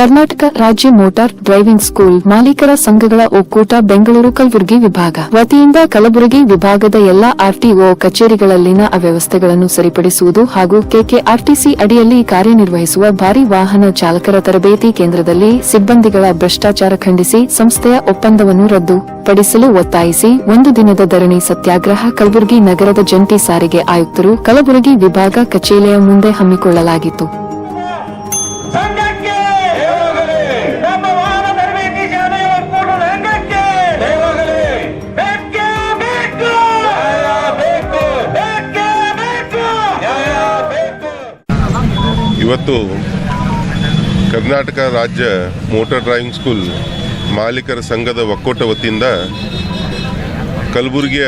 ಕರ್ನಾಟಕ ರಾಜ್ಯ motor driving school ಮಾಲೀಕರ ಸಂಘಗಳ ಒಕ್ಕೂಟ ಬೆಂಗಳೂರು ಕಲಬುರಗಿ ವಿಭಾಗ. ವತಿಯಿಂದ ಕಲಬುರಗಿ ವಿಭಾಗದ ಎಲ್ಲಾ ಆರ್ಟಿಒ ಕಚೇರಿಗಳಲ್ಲಿನ ಅವ್ಯವಸ್ಥೆಗಳನ್ನು ಸರಿಪಡಿಸುವುದು ಹಾಗೂ ಕೆಕೆಆರ್ಟಿಸಿ ಅಡಿಯಲ್ಲಿ ಕಾರ್ಯನಿರ್ವಹಿಸುವ ಭಾರಿ ವಾಹನ ಚಾಲಕರ ತರಬೇತಿ ಕೇಂದ್ರದಲ್ಲಿ ಸಿಬ್ಬಂದಿಗಳ ಭ್ರಷ್ಟಾಚಾರ ಖಂಡಿಸಿ ಸಂಸ್ಥೆಯ ಒಪ್ಪಂದವನ್ನು ರದ್ದು ಪಡಿಸಲು ಒತ್ತಾಯಿಸಿ ಒಂದು ದಿನದ ಧರಣಿ ಸತ್ಯಾಗ್ರಹ ಕಲಬುರಗಿ ನಗರದ ಜಂಟಿ ಸಾರಿಗೆ ಆಯುಕ್ತರು ಕಲಬುರಗಿ ವಿಭಾಗ ಕಚೇರಿಯ ಮುಂದೆ ಹಮ್ಮಿಕೊಳ್ಳಲಾಗಿತ್ತು. ಇವತ್ತು ಕರ್ನಾಟಕ ರಾಜ್ಯ ಮೋಟಾರ್ ಡ್ರೈವಿಂಗ್ ಸ್ಕೂಲ್ ಮಾಲೀಕರ ಸಂಘದ ಒಕ್ಕೂಟ ವತಿಯಿಂದ ಕಲಬುರಗಿಯ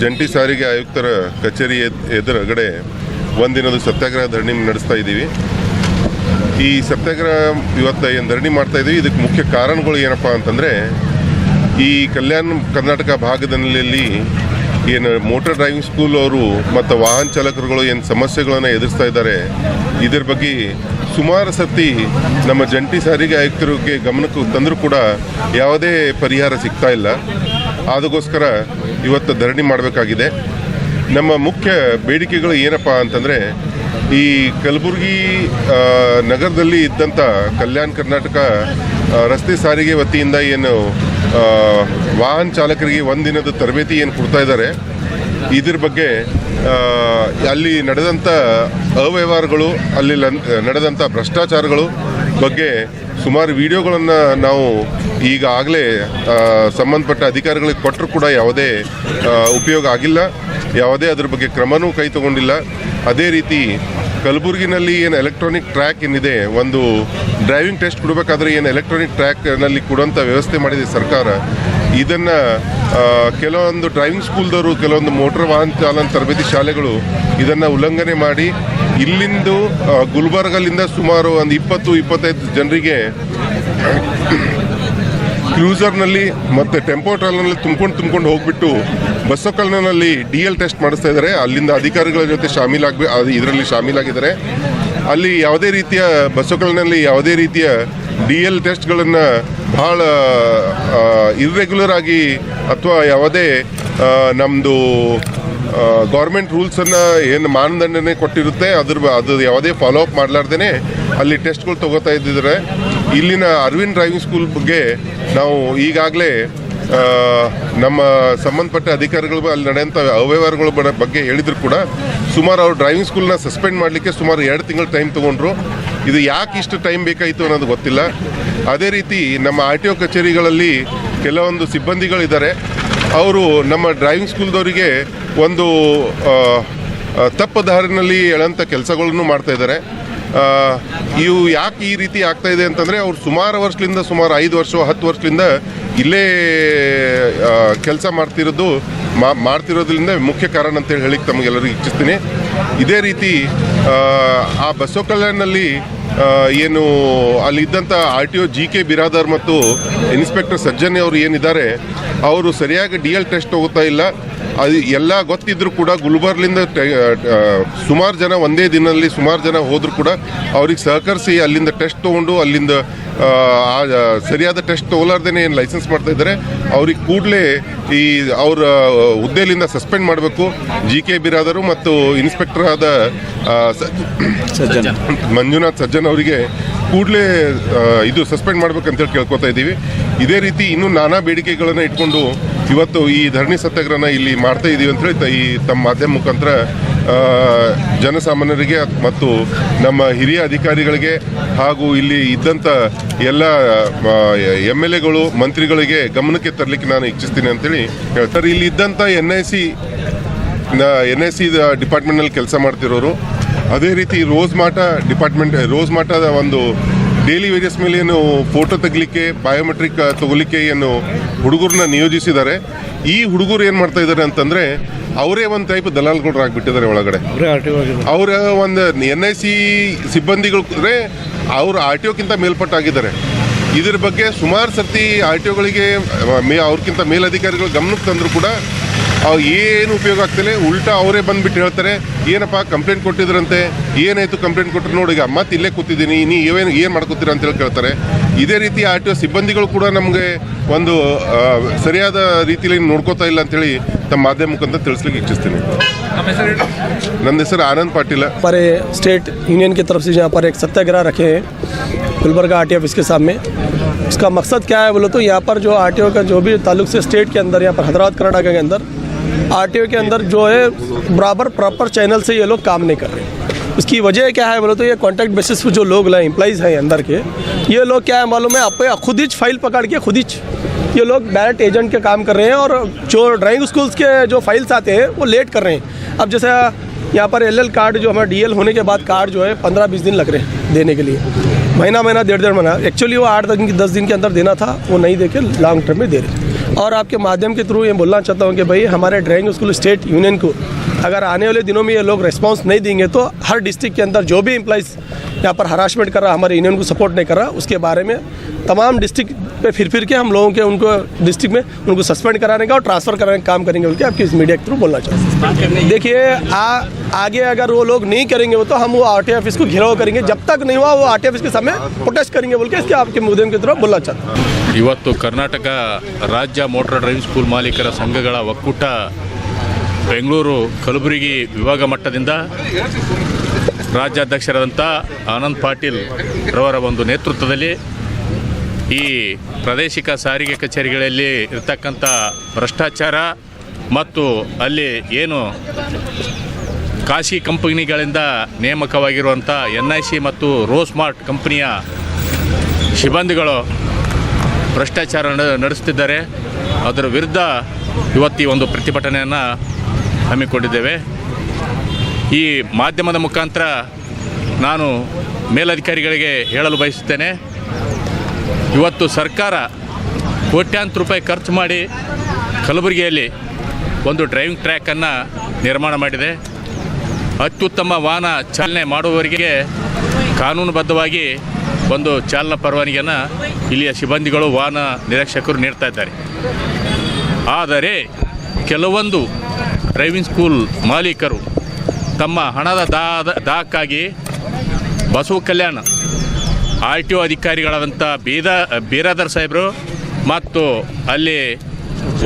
ಜಂಟಿ ಸಾರಿಗೆ ಆಯುಕ್ತರ ಕಚೇರಿ ಎದ್- ಎದುರುಗಡೆ ಒಂದಿನದ ಸತ್ಯಾಗ್ರಹ ಧರಣಿ ನಡೆಸ್ತಾ ಇದ್ದೀವಿ. ಈ ಸತ್ಯಾಗ್ರಹ ಇವತ್ತು ಏನು ಧರಣಿ ಮಾಡ್ತಾ ಇದ್ದೀವಿ. ಇದಕ್ಕೆ ಮುಖ್ಯ ಕಾರಣಗಳು ಏನಪ್ಪ ಅಂತಂದರೆ, ಈ ಕಲ್ಯಾಣ ಕರ್ನಾಟಕ ಭಾಗದಲ್ಲಿ ಏನು ಮೋಟರ್ ಡ್ರೈವಿಂಗ್ ಸ್ಕೂಲ್ ಅವರು ಮತ್ತು ವಾಹನ ಚಾಲಕರುಗಳು ಏನು ಸಮಸ್ಯೆಗಳನ್ನು ಎದುರಿಸ್ತಾ ಇದ್ದಾರೆ, ಇದರ ಬಗ್ಗೆ ಸುಮಾರು ಸತಿ ನಮ್ಮ ಜಂಟಿ ಸಾರಿಗೆ ಆಯುಕ್ತರಿಗೆ ಗಮನಕ್ಕೆ ತಂದರೂ ಕೂಡ ಯಾವುದೇ ಪರಿಹಾರ ಸಿಗ್ತಾ ಇಲ್ಲ. ಅದಕ್ಕೋಸ್ಕರ ಇವತ್ತು ಧರಣಿ ಮಾಡಬೇಕಾಗಿದೆ. ನಮ್ಮ ಮುಖ್ಯ ಬೇಡಿಕೆಗಳು ಏನಪ್ಪ ಅಂತಂದರೆ, ಈ ಕಲಬುರಗಿ ನಗರದಲ್ಲಿ ಇದ್ದಂಥ ಕಲ್ಯಾಣ ಕರ್ನಾಟಕ ರಸ್ತೆ ಸಾರಿಗೆ ವತಿಯಿಂದ ಏನು ವಾಹನ ಚಾಲಕರಿಗೆ ಒಂದಿನದ ತರಬೇತಿ ಏನು ಕೊಡ್ತಾ ಇದ್ದಾರೆ, ಇದ್ರ ಬಗ್ಗೆ ಅಲ್ಲಿ ನಡೆದಂಥ ಅವ್ಯವಹಾರಗಳು, ಅಲ್ಲಿ ನಡೆದಂಥ ಭ್ರಷ್ಟಾಚಾರಗಳು ಬಗ್ಗೆ ಸುಮಾರು ವಿಡಿಯೋಗಳನ್ನು ನಾವು ಈಗಾಗಲೇ ಸಂಬಂಧಪಟ್ಟ ಅಧಿಕಾರಿಗಳಿಗೆ ಕೊಟ್ಟರು ಕೂಡ ಯಾವುದೇ ಉಪಯೋಗ ಆಗಿಲ್ಲ, ಯಾವುದೇ ಅದ್ರ ಬಗ್ಗೆ ಕ್ರಮನೂ ಕೈ ತಗೊಂಡಿಲ್ಲ. ಅದೇ ರೀತಿ ಕಲಬುರಗಿನಲ್ಲಿ ಏನು ಎಲೆಕ್ಟ್ರಾನಿಕ್ ಟ್ರ್ಯಾಕ್ ಏನಿದೆ, ಒಂದು ಡ್ರೈವಿಂಗ್ ಟೆಸ್ಟ್ ಕೊಡಬೇಕಾದ್ರೆ ಏನು ಎಲೆಕ್ಟ್ರಾನಿಕ್ ಟ್ರ್ಯಾಕ್ನಲ್ಲಿ ಕೊಡುವಂಥ ವ್ಯವಸ್ಥೆ ಮಾಡಿದೆ ಸರ್ಕಾರ. ಇದನ್ನು ಕೆಲವೊಂದು ಡ್ರೈವಿಂಗ್ ಸ್ಕೂಲ್ದವರು, ಕೆಲವೊಂದು ಮೋಟರ್ ವಾಹನ ಚಾಲನ ತರಬೇತಿ ಶಾಲೆಗಳು ಇದನ್ನು ಉಲ್ಲಂಘನೆ ಮಾಡಿ ಇಲ್ಲಿಂದು ಗುಲ್ಬರ್ಗಲ್ಲಿಂದ ಸುಮಾರು ಒಂದು ಇಪ್ಪತ್ತು, ಇಪ್ಪತ್ತೈದು ಜನರಿಗೆ ಕ್ರೂಸರ್ನಲ್ಲಿ ಮತ್ತು ಟೆಂಪೋ ಟ್ರಾಲರ್ನಲ್ಲಿ ತುಂಬ್ಕೊಂಡು ತುಂಬ್ಕೊಂಡು ಹೋಗ್ಬಿಟ್ಟು ಬಸ್ಸೊಕ್ಕಲ್ನಲ್ಲಿ ಡಿ ಎಲ್ ಟೆಸ್ಟ್ ಮಾಡಿಸ್ತಾ ಇದ್ದಾರೆ. ಅಲ್ಲಿಂದ ಅಧಿಕಾರಿಗಳ ಜೊತೆ ಶಾಮೀಲಾಗಬೇಕು ಇದರಲ್ಲಿ ಶಾಮೀಲಾಗಿದ್ದಾರೆ. ಅಲ್ಲಿ ಯಾವುದೇ ರೀತಿಯ ಬಸ್ಸುಗಳಲ್ಲಿ ಯಾವುದೇ ರೀತಿಯ ಡಿ ಎಲ್ ಟೆಸ್ಟ್ಗಳನ್ನು ಭಾಳ ಇರ್ರೆಗ್ಯುಲರ್ ಆಗಿ ಅಥವಾ ಯಾವುದೇ ನಮ್ಮದು ಗೌರ್ಮೆಂಟ್ ರೂಲ್ಸನ್ನು ಏನು ಮಾನದಂಡನೆ ಕೊಟ್ಟಿರುತ್ತೆ, ಅದ್ರ ಅದು ಯಾವುದೇ ಫಾಲೋ ಅಪ್ ಮಾಡಲಾರ್ದೇ ಅಲ್ಲಿ ಟೆಸ್ಟ್ಗಳು ತಗೋತಾ ಇದ್ದಿದ್ರೆ ಇಲ್ಲಿನ ಅರವಿಂದ್ ಡ್ರೈವಿಂಗ್ ಸ್ಕೂಲ್ ಬಗ್ಗೆ ನಾವು ಈಗಾಗಲೇ ನಮ್ಮ ಸಂಬಂಧಪಟ್ಟ ಅಧಿಕಾರಿಗಳು ಅಲ್ಲಿ ನಡೆಯುವಂಥ ಅವ್ಯವಹಾರಗಳ ಬಗ್ಗೆ ಹೇಳಿದ್ರು ಕೂಡ ಸುಮಾರು ಅವ್ರು ಡ್ರೈವಿಂಗ್ ಸ್ಕೂಲ್ನ ಸಸ್ಪೆಂಡ್ ಮಾಡಲಿಕ್ಕೆ ಸುಮಾರು ಎರಡು ತಿಂಗಳು ಟೈಮ್ ತೊಗೊಂಡ್ರು. ಇದು ಯಾಕೆ ಇಷ್ಟು ಟೈಮ್ ಬೇಕಾಯಿತು ಅನ್ನೋದು ಗೊತ್ತಿಲ್ಲ. ಅದೇ ರೀತಿ ನಮ್ಮ ಆರ್ ಟಿ ಒ ಕಚೇರಿಗಳಲ್ಲಿ ಕೆಲವೊಂದು ಸಿಬ್ಬಂದಿಗಳಿದ್ದಾರೆ. ಅವರು ನಮ್ಮ ಡ್ರೈವಿಂಗ್ ಸ್ಕೂಲ್ದವರಿಗೆ ಒಂದು ತಪ್ಪು ದಾರಿನಲ್ಲಿ ಹೇಳೋಂಥ ಕೆಲಸಗಳನ್ನು ಮಾಡ್ತಾ ಇದ್ದಾರೆ. ಆ, ಇವು ಯಾಕೆ ಈ ರೀತಿ ಆಗ್ತಾ ಇದೆ ಅಂತಂದರೆ ಅವ್ರು ಸುಮಾರು ವರ್ಷದಿಂದ ಸುಮಾರು ಐದು ವರ್ಷ ಹತ್ತು ವರ್ಷದಿಂದ ಇಲ್ಲೇ ಕೆಲಸ ಮಾಡ್ತಿರೋದು ಮಾಡ್ತಿರೋದ್ರಿಂದ ಮುಖ್ಯ ಕಾರಣ ಅಂತೇಳಿ ಹೇಳಿಕ್ಕೆ ತಮಗೆಲ್ಲರಿಗೂ ಇಚ್ಛಿಸ್ತೀನಿ. ಇದೇ ರೀತಿ ಆ, ಆ ಬಸವ ಕಲ್ಯಾಣಲ್ಲಿ ಏನು ಅಲ್ಲಿದ್ದಂಥ R T O G K Biradar ಮತ್ತು ಇನ್ಸ್ಪೆಕ್ಟರ್ ಸಜ್ಜನ್ ಅವರು ಏನಿದ್ದಾರೆ ಅವರು ಸರಿಯಾಗಿ ಡಿ ಎಲ್ ಟೆಸ್ಟ್ ಹೋಗ್ತಾ ಇಲ್ಲ. ಅದು ಎಲ್ಲ ಗೊತ್ತಿದ್ರು ಕೂಡ ಗುಲ್ಬರ್ಲಿಂದ ಸುಮಾರು ಜನ ಒಂದೇ ದಿನದಲ್ಲಿ ಸುಮಾರು ಜನ ಹೋದರೂ ಕೂಡ ಅವ್ರಿಗೆ ಸಹಕರಿಸಿ ಅಲ್ಲಿಂದ ಟೆಸ್ಟ್ ತೊಗೊಂಡು ಅಲ್ಲಿಂದ ಸರಿಯಾದ ಟೆಸ್ಟ್ ತೊಗೊಲಾರ್ದೇ ಏನು ಲೈಸೆನ್ಸ್ ಮಾಡ್ತಾ ಇದ್ದಾರೆ ಅವ್ರಿಗೆ ಕೂಡಲೇ ಈ ಅವರ ಹುದ್ದೆಲಿಂದ ಸಸ್ಪೆಂಡ್ ಮಾಡಬೇಕು. ಜಿ ಕೆ ಬಿರಾದರು ಮತ್ತು ಇನ್ಸ್ಪೆಕ್ಟರ್ ಆದ ಮಂಜುನಾಥ್ ಸಜ್ಜನ್ ಅವರಿಗೆ ಕೂಡಲೇ ಇದು ಸಸ್ಪೆಂಡ್ ಮಾಡ್ಬೇಕಂತೇಳಿ ಕೇಳ್ಕೊತಾ ಇದ್ದೀವಿ. ಇದೇ ರೀತಿ ಇನ್ನೂ ನಾನಾ ಬೇಡಿಕೆಗಳನ್ನು ಇಟ್ಕೊಂಡು ಇವತ್ತು ಈ ಧರಣಿ ಸತ್ಯಾಗ್ರಹನ ಇಲ್ಲಿ ಮಾಡ್ತಾ ಇದ್ದೀವಿ ಅಂತೇಳಿ ಈ ತಮ್ಮ ಮಾಧ್ಯಮ ಮುಖಾಂತರ ಜನಸಾಮಾನ್ಯರಿಗೆ ಮತ್ತು ನಮ್ಮ ಹಿರಿಯ ಅಧಿಕಾರಿಗಳಿಗೆ ಹಾಗೂ ಇಲ್ಲಿ ಇದ್ದಂಥ ಎಲ್ಲ ಎಂ ಎಲ್ ಎಗಳು, ಮಂತ್ರಿಗಳಿಗೆ ಗಮನಕ್ಕೆ ತರಲಿಕ್ಕೆ ನಾನು ಇಚ್ಛಿಸ್ತೀನಿ ಅಂತೇಳಿ ಹೇಳ್ತಾರೆ ಇಲ್ಲಿ ಇದ್ದಂಥ N I C N I C ಡಿಪಾರ್ಟ್ಮೆಂಟ್ನಲ್ಲಿ ಕೆಲಸ ಮಾಡ್ತಿರೋರು ಅದೇ ರೀತಿ ರೋಸ್ ಮಾಟ ಡಿಪಾರ್ಟ್ಮೆಂಟ್ ರೋಸ್ ಮಾಟದ ಒಂದು ಡೈಲಿ ವೇಜಸ್ ಮೇಲೆ ಏನು ಫೋಟೋ ತೆಗಲಿಕ್ಕೆ ಬಯೋಮೆಟ್ರಿಕ್ ತಗೊಲಿಕ್ಕೆ ಏನು ಹುಡುಗರನ್ನ ನಿಯೋಜಿಸಿದ್ದಾರೆ. ಈ ಹುಡುಗರು ಏನು ಮಾಡ್ತಾ ಇದ್ದಾರೆ ಅಂತಂದರೆ ಅವರೇ ಒಂದು ಟೈಪ್ ದಲಾಲ್ಗಳು ಆಗಿಬಿಟ್ಟಿದ್ದಾರೆ ಒಳಗಡೆ. ಅವರ ಒಂದು ಎನ್ ಐ ಸಿ ಸಿಬ್ಬಂದಿಗಳು ಅವರು ಆರ್ ಟಿ ಒಕ್ಕಿಂತ ಮೇಲ್ಪಟ್ಟಾಗಿದ್ದಾರೆ. ಇದ್ರ ಬಗ್ಗೆ ಸುಮಾರು ಸರ್ತಿ ಆರ್ ಟಿ ಒಗಳಿಗೆ ಮೇ ಅವ್ರಕ್ಕಿಂತ ಮೇಲಧಿಕಾರಿಗಳು ಗಮನಕ್ಕೆ ತಂದರೂ ಕೂಡ ಅವು ಏನು ಉಪಯೋಗ ಆಗ್ತಿಲ್ಲ ಉಲ್ಟಾ ಅವರೇ ಬಂದ್ಬಿಟ್ಟು ಹೇಳ್ತಾರೆ ಏನಪ್ಪ ಕಂಪ್ಲೇಂಟ್ ಕೊಟ್ಟಿದ್ರಂತೆ ಏನಾಯ್ತು ಕಂಪ್ಲೇಂಟ್ ಕೊಟ್ಟರು ನೋಡಿ ಈಗ ಮತ್ತೆ ಇಲ್ಲೇ ಕೂತಿದ್ದೀನಿ ನೀ ಏನು ಏನು ಮಾಡ್ಕೋತೀರಾ ಅಂತ ಹೇಳಿ ಕೇಳ್ತಾರೆ ಇದೇ ರೀತಿ ಆರ್ ಟಿ ಒ ಸಿಬ್ಬಂದಿಗಳು ಕೂಡ ನಮಗೆ ಒಂದು ಆ, ಸರಿಯಾದ ರೀತಿಯಲ್ಲಿ ನೋಡ್ಕೋತಾ ಇಲ್ಲ ಅಂತೇಳಿ ತಮ್ಮ ಮಾಧ್ಯಮ ಮುಖಾಂತರ ತಿಳಿಸ್ಲಿಕ್ಕೆ ಇಚ್ಛಿಸ್ತೀನಿ ನನ್ನ ಹೆಸರು ಆನಂದ್ ಪಾಟೀಲ हमारे स्टेट यूनियन की तरफ से यहाँ पर एक सत्याग्रह रखे हैं गुलबर्गा आर ऑफिस के सामने उसका मकसद क्या है बोलो तो यहाँ पर जो आर का जो भी ताल्लुक से स्टेट के अंदर यहाँ पर हैदराबाद कर्नाटक के अंदर आरटीओ के अंदर जो है, बराबर प्रॉपर चैनल से ये लोग काम नहीं कर रहे। उसकी वजह क्या है, बोलो तो ये कॉन्ट्रैक्ट बेसिस पर जो लोग हैं एम्प्लॉइज़ हैं अंदर के, ये लोग क्या है मालूम है, आप खुद ही फ़ाइल पकड़ के, खुद ही ये लोग डायरेक्ट एजेंट के काम कर रहे हैं और जो ड्राइंग स्कूल्स के जो फाइल्स आते हैं, वो लेट कर रहे हैं। अब जैसे यहाँ पर एल कार्ड जो हमारा डी होने के बाद कार्ड जो है, पंद्रह बीस दिन लग रहे हैं देने के लिए। महीना महीना, डेढ़ डेढ़ महीना एक्चुअली वो आठ दिन, दस दिन के अंदर देना था, वो नहीं दे के लॉन्ग टर्म में दे रहे और आपके माध्यम के थ्रू ये बोलना चाहता हूँ कि भाई हमारे ड्राइंग स्कूल स्टेट यूनियन को अगर आने वाले दिनों में ये लोग रिस्पांस नहीं देंगे तो हर डिस्ट्रिक्ट के अंदर जो भी एम्प्लॉइज़ यहाँ पर हरासमेंट कर रहा हमारे यूनियन को सपोर्ट नहीं कर रहा उसके बारे में तमाम डिस्ट्रिक्ट पे फिर फिर के हम लोगों के उनको डिस्ट्रिक्ट में उनको सस्पेंड कराने का और ट्रांसफ़र कराने का काम करेंगे उनके आपकी इस मीडिया के थ्रू बोलना चाहते हैं देखिए आ आगे अगर वो लोग नहीं करेंगे वो तो हम वो आर ऑफिस को घेराव करेंगे जब तक नहीं हुआ वो आर ऑफिस के सामने प्रोटेस्ट करेंगे बोल के इसके आपके मुद्दे की तरफ बोलना चाहते हैं ಇವತ್ತು ಕರ್ನಾಟಕ ರಾಜ್ಯ ಮೋಟಾರ್ ಡ್ರೈವಿಂಗ್ ಸ್ಕೂಲ್ ಮಾಲೀಕರ ಸಂಘಗಳ ಒಕ್ಕೂಟ ಬೆಂಗಳೂರು ಕಲಬುರಗಿ ವಿಭಾಗ ಮಟ್ಟದಿಂದ ರಾಜ್ಯಾಧ್ಯಕ್ಷರಾದಂಥ ಆನಂದ್ ಪಾಟೀಲ್ ರವರ ಒಂದು ನೇತೃತ್ವದಲ್ಲಿ ಈ ಪ್ರಾದೇಶಿಕ ಸಾರಿಗೆ ಕಚೇರಿಗಳಲ್ಲಿ ಇರ್ತಕ್ಕಂಥ ಭ್ರಷ್ಟಾಚಾರ ಮತ್ತು ಅಲ್ಲಿ ಏನು ಖಾಸಗಿ ಕಂಪನಿಗಳಿಂದ ನೇಮಕವಾಗಿರುವಂಥ ಎನ್ ಐ ಸಿ ಮತ್ತು ರೋಸ್ಮಾರ್ಟ್ ಕಂಪನಿಯ ಸಿಬ್ಬಂದಿಗಳು ಭ್ರಷ್ಟಾಚಾರ ನಡೆ- ನಡೆಸ್ತಿದ್ದಾರೆ. ಅದರ ವಿರುದ್ಧ ಇವತ್ತು ಒಂದು ಪ್ರತಿಭಟನೆಯನ್ನು ಹಮ್ಮಿಕೊಂಡಿದ್ದೇವೆ. ಈ ಮಾಧ್ಯಮದ ಮುಖಾಂತರ ನಾನು ಮೇಲಧಿಕಾರಿಗಳಿಗೆ ಹೇಳಲು ಬಯಸುತ್ತೇನೆ. ಇವತ್ತು ಸರ್ಕಾರ ಕೋಟ್ಯಾಂತರ ರೂಪಾಯಿ ಖರ್ಚು ಮಾಡಿ ಕಲಬುರಗಿಯಲ್ಲಿ ಒಂದು ಡ್ರೈವಿಂಗ್ ಟ್ರ್ಯಾಕನ್ನು ನಿರ್ಮಾಣ ಮಾಡಿದೆ. ಅತ್ಯುತ್ತಮ ವಾಹನ ಚಾಲನೆ ಮಾಡುವವರಿಗೆ ಕಾನೂನುಬದ್ಧವಾಗಿ ಒಂದು ಚಾಲನಾ ಪರವಾನಗಿಯನ್ನು ಇಲ್ಲಿಯ ಸಿಬ್ಬಂದಿಗಳು, ವಾಹನ ನಿರೀಕ್ಷಕರು ನೀಡ್ತಾ ಇದ್ದಾರೆ. ಆದರೆ ಕೆಲವೊಂದು ಡ್ರೈವಿಂಗ್ ಸ್ಕೂಲ್ ಮಾಲೀಕರು ತಮ್ಮ ಹಣದ ದಾದ ದಾಕ್ಕಾಗಿ ಬಸವ ಕಲ್ಯಾಣ ಆರ್ ಟಿ ಒ ಅಧಿಕಾರಿಗಳಾದಂಥ ಬೀದ ಬೀರಾದರ್ ಸಾಹೇಬರು ಮತ್ತು ಅಲ್ಲಿ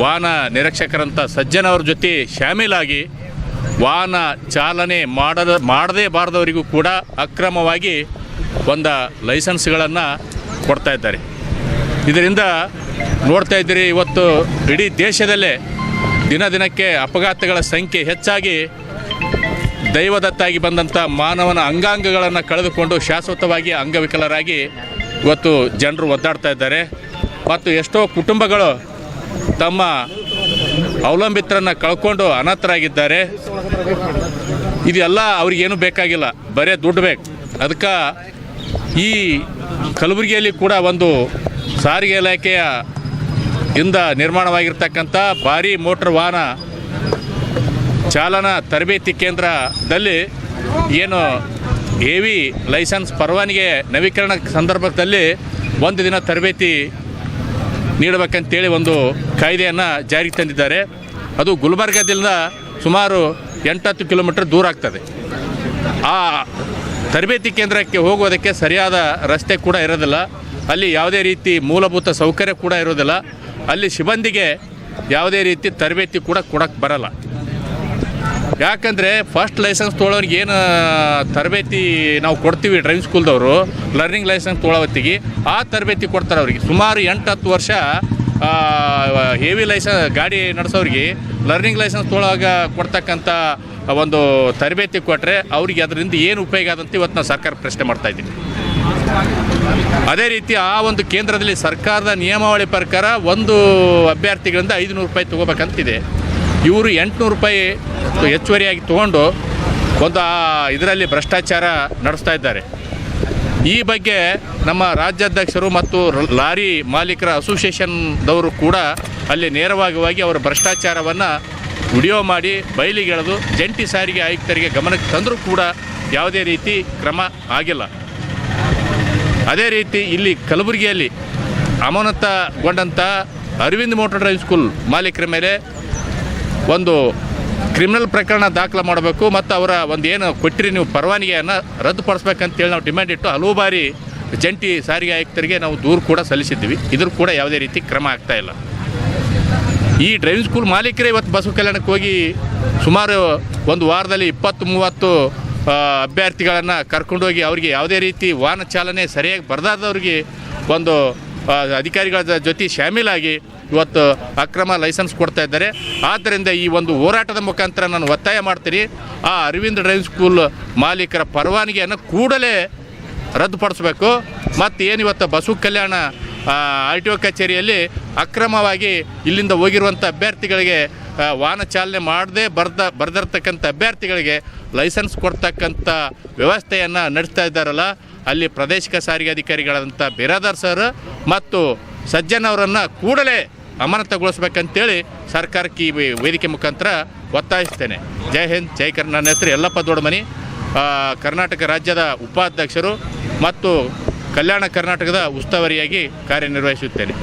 ವಾಹನ ನಿರೀಕ್ಷಕರಂಥ ಸಜ್ಜನವ್ರ ಜೊತೆ ಶಾಮೀಲಾಗಿ ವಾಹನ ಚಾಲನೆ ಮಾಡದ ಮಾಡದೇ ಬಾರದವರಿಗೂ ಕೂಡ ಅಕ್ರಮವಾಗಿ ಒಂದು ಲೈಸೆನ್ಸ್ಗಳನ್ನು ಕೊಡ್ತಾ ಇದ್ದಾರೆ. ಇದರಿಂದ ನೋಡ್ತಾ ಇದ್ದೀರಿ, ಇವತ್ತು ಇಡೀ ದೇಶದಲ್ಲೇ ದಿನ ದಿನಕ್ಕೆ ಅಪಘಾತಗಳ ಸಂಖ್ಯೆ ಹೆಚ್ಚಾಗಿ ದೈವದತ್ತಾಗಿ ಬಂದಂಥ ಮಾನವನ ಅಂಗಾಂಗಗಳನ್ನು ಕಳೆದುಕೊಂಡು ಶಾಶ್ವತವಾಗಿ ಅಂಗವಿಕಲರಾಗಿ ಇವತ್ತು ಜನರು ಒದ್ದಾಡ್ತಾ ಇದ್ದಾರೆ. ಮತ್ತು ಎಷ್ಟೋ ಕುಟುಂಬಗಳು ತಮ್ಮ ಅವಲಂಬಿತರನ್ನು ಕಳ್ಕೊಂಡು ಅನಾಥರಾಗಿದ್ದಾರೆ ಇದೆಲ್ಲ ಅವ್ರಿಗೇನು ಬೇಕಾಗಿಲ್ಲ, ಬರೇ ದುಡ್ಡು ಬೇಕು. ಅದಕ್ಕೆ ಈ ಕಲಬುರಗಿಯಲ್ಲಿ ಕೂಡ ಒಂದು ಸಾರಿಗೆ ಇಲಾಖೆಯ ಇಂದ ನಿರ್ಮಾಣವಾಗಿರ್ತಕ್ಕಂಥ ಭಾರಿ ಮೋಟ್ರ್ ವಾಹನ ಚಾಲನಾ ತರಬೇತಿ ಕೇಂದ್ರದಲ್ಲಿ ಏನು ಎ ವಿ ಲೈಸೆನ್ಸ್ ಪರವಾನಿಗೆ ನವೀಕರಣ ಸಂದರ್ಭದಲ್ಲಿ ಒಂದು ದಿನ ತರಬೇತಿ ನೀಡಬೇಕಂತೇಳಿ ಒಂದು ಕಾಯ್ದೆಯನ್ನು ಜಾರಿಗೆ ತಂದಿದ್ದಾರೆ. ಅದು ಗುಲ್ಬರ್ಗದಿಂದ ಸುಮಾರು ಎಂಟತ್ತು ಕಿಲೋಮೀಟರ್ ದೂರ ಆಗ್ತದೆ. ಆ ತರಬೇತಿ ಕೇಂದ್ರಕ್ಕೆ ಹೋಗೋದಕ್ಕೆ ಸರಿಯಾದ ರಸ್ತೆ ಕೂಡ ಇರೋದಿಲ್ಲ. ಅಲ್ಲಿ ಯಾವುದೇ ರೀತಿ ಮೂಲಭೂತ ಸೌಕರ್ಯ ಕೂಡ ಇರೋದಿಲ್ಲ. ಅಲ್ಲಿ ಸಿಬ್ಬಂದಿಗೆ ಯಾವುದೇ ರೀತಿ ತರಬೇತಿ ಕೂಡ ಕೊಡಕ್ಕೆ ಬರಲ್ಲ. ಯಾಕಂದರೆ ಫಸ್ಟ್ ಲೈಸೆನ್ಸ್ ತೊಗೊಳೋರಿಗೆ ಏನು, ತರಬೇತಿ ನಾವು ಕೊಡ್ತೀವಿ ಡ್ರೈವಿಂಗ್ ಸ್ಕೂಲ್ದವರು ಲರ್ನಿಂಗ್ ಲೈಸೆನ್ಸ್ ತೊಗೊಳೋತ್ತಿಗೆ ಆ ತರಬೇತಿ ಕೊಡ್ತಾರೆ ಅವರಿಗೆ. ಸುಮಾರು ಎಂಟು ಹತ್ತು ವರ್ಷ ಹೆವಿ ಲೈಸೆನ್ಸ್ ಗಾಡಿ ನಡೆಸೋರಿಗೆ ಲರ್ನಿಂಗ್ ಲೈಸೆನ್ಸ್ ತೊಗೊಳೋವಾಗ ಕೊಡ್ತಕ್ಕಂಥ ಒಂದು ತರಬೇತಿ ಕೊಟ್ಟರೆ ಅವ್ರಿಗೆ ಅದರಿಂದ ಏನು ಉಪಯೋಗ ಆದಂತ ಇವತ್ತು ನಾವು ಸರ್ಕಾರ ಪ್ರಶ್ನೆ ಮಾಡ್ತಾ ಇದ್ದೀವಿ ಅದೇ ರೀತಿ ಆ ಒಂದು ಕೇಂದ್ರದಲ್ಲಿ ಸರ್ಕಾರದ ನಿಯಮಾವಳಿ ಪ್ರಕಾರ ಒಂದು ಅಭ್ಯರ್ಥಿಗಳಿಂದ ಐದುನೂರು ರೂಪಾಯಿ ತೊಗೋಬೇಕಂತಿದೆ. ಇವರು ಎಂಟುನೂರು ರೂಪಾಯಿ ಹೆಚ್ಚುವರಿಯಾಗಿ ತೊಗೊಂಡು ಒಂದು ಇದರಲ್ಲಿ ಭ್ರಷ್ಟಾಚಾರ ನಡೆಸ್ತಾ ಇದ್ದಾರೆ. ಈ ಬಗ್ಗೆ ನಮ್ಮ ರಾಜ್ಯಾಧ್ಯಕ್ಷರು ಮತ್ತು ಲಾರಿ ಮಾಲೀಕರ ಅಸೋಸಿಯೇಷನ್ದವರು ಕೂಡ ಅಲ್ಲಿ ನೇರವಾಗಿ ಅವರ ಭ್ರಷ್ಟಾಚಾರವನ್ನು ವಿಡಿಯೋ ಮಾಡಿ ಬಯಲಿಗೆಳೆದು ಜಂಟಿ ಸಾರಿಗೆ ಆಯುಕ್ತರಿಗೆ ಗಮನಕ್ಕೆ ತಂದರೂ ಕೂಡ ಯಾವುದೇ ರೀತಿ ಕ್ರಮ ಆಗಿಲ್ಲ. ಅದೇ ರೀತಿ ಇಲ್ಲಿ ಕಲಬುರಗಿಯಲ್ಲಿ ಅಮಾನತಗೊಂಡಂಥ ಅರವಿಂದ್ ಮೋಟರ್ ಡ್ರೈವ್ ಸ್ಕೂಲ್ ಮಾಲೀಕರ ಮೇಲೆ ಒಂದು ಕ್ರಿಮಿನಲ್ ಪ್ರಕರಣ ದಾಖಲು ಮಾಡಬೇಕು ಮತ್ತು ಅವರ ಒಂದು ಏನು ಕೊಟ್ಟಿರಿ ನೀವು ಪರವಾನಗಿಯನ್ನು ರದ್ದುಪಡಿಸ್ಬೇಕಂತೇಳಿ ನಾವು ಡಿಮ್ಯಾಂಡ್ ಇಟ್ಟು ಹಲವು ಬಾರಿ ಜಂಟಿ ಸಾರಿಗೆ ಆಯುಕ್ತರಿಗೆ ನಾವು ದೂರು ಕೂಡ ಸಲ್ಲಿಸಿದ್ವಿ ಇದ್ರ ಕೂಡ ಯಾವುದೇ ರೀತಿ ಕ್ರಮ ಆಗ್ತಾ ಇಲ್ಲ. ಈ ಡ್ರೈವಿಂಗ್ ಸ್ಕೂಲ್ ಮಾಲೀಕರೇ ಇವತ್ತು ಬಸವ ಕಲ್ಯಾಣಕ್ಕೆ ಹೋಗಿ ಸುಮಾರು ಒಂದು ವಾರದಲ್ಲಿ ಇಪ್ಪತ್ತು ಮೂವತ್ತು ಅಭ್ಯರ್ಥಿಗಳನ್ನು ಕರ್ಕೊಂಡೋಗಿ ಅವರಿಗೆ ಯಾವುದೇ ರೀತಿ ವಾಹನ ಚಾಲನೆ ಸರಿಯಾಗಿ ಬರದಾದವ್ರಿಗೆ ಒಂದು ಅಧಿಕಾರಿಗಳ ಜೊತೆ ಶಾಮೀಲಾಗಿ ಇವತ್ತು ಅಕ್ರಮ ಲೈಸೆನ್ಸ್ ಕೊಡ್ತಾ ಇದ್ದಾರೆ. ಆದ್ದರಿಂದ ಈ ಒಂದು ಹೋರಾಟದ ಮುಖಾಂತರ ನಾನು ಒತ್ತಾಯ ಮಾಡ್ತೀನಿ. ಆ ಅರವಿಂದ್ ಡ್ರೈವಿಂಗ್ ಸ್ಕೂಲ್ ಮಾಲೀಕರ ಪರವಾನಗಿಯನ್ನು ಕೂಡಲೇ ರದ್ದುಪಡಿಸಬೇಕು. ಮತ್ತು ಏನು ಇವತ್ತು Basava Kalyan R T O ಕಚೇರಿಯಲ್ಲಿ ಅಕ್ರಮವಾಗಿ ಇಲ್ಲಿಂದ ಹೋಗಿರುವಂಥ ಅಭ್ಯರ್ಥಿಗಳಿಗೆ ವಾಹನ ಚಾಲನೆ ಮಾಡದೆ ಬರ್ದ, ಬರೆದಿರ್ತಕ್ಕಂಥ ಅಭ್ಯರ್ಥಿಗಳಿಗೆ ಲೈಸೆನ್ಸ್ ಕೊಡ್ತಕ್ಕಂಥ ವ್ಯವಸ್ಥೆಯನ್ನು ನಡೆಸ್ತಾ ಇದ್ದಾರಲ್ಲ, ಅಲ್ಲಿ ಪ್ರಾದೇಶಿಕ ಸಾರಿಗೆ ಅಧಿಕಾರಿಗಳಾದಂಥ ಬಿರಾದರ್ ಸರ್ ಮತ್ತು ಸಜ್ಜನ್ ಅವರನ್ನು ಕೂಡಲೇ ಅಮಾನತುಗೊಳಿಸ್ಬೇಕಂತೇಳಿ ಸರ್ಕಾರಕ್ಕೆ ಈ ವೇದಿಕೆ ಮುಖಾಂತರ ಒತ್ತಾಯಿಸ್ತೇನೆ. ಜೈ ಹಿಂದ್, ಜೈ ಕರ್, ನನ್ನ ಹೆಸರು ಯಲ್ಲಪ್ಪ ದೊಡ್ಡಮನಿ. ಕರ್ನಾಟಕ ರಾಜ್ಯದ ಉಪಾಧ್ಯಕ್ಷರು ಮತ್ತು ಕಲ್ಯಾಣ ಕರ್ನಾಟಕದ ಉಸ್ತುವಾರಿಯಾಗಿ ಕಾರ್ಯನಿರ್ವಹಿಸುತ್ತೇನೆ.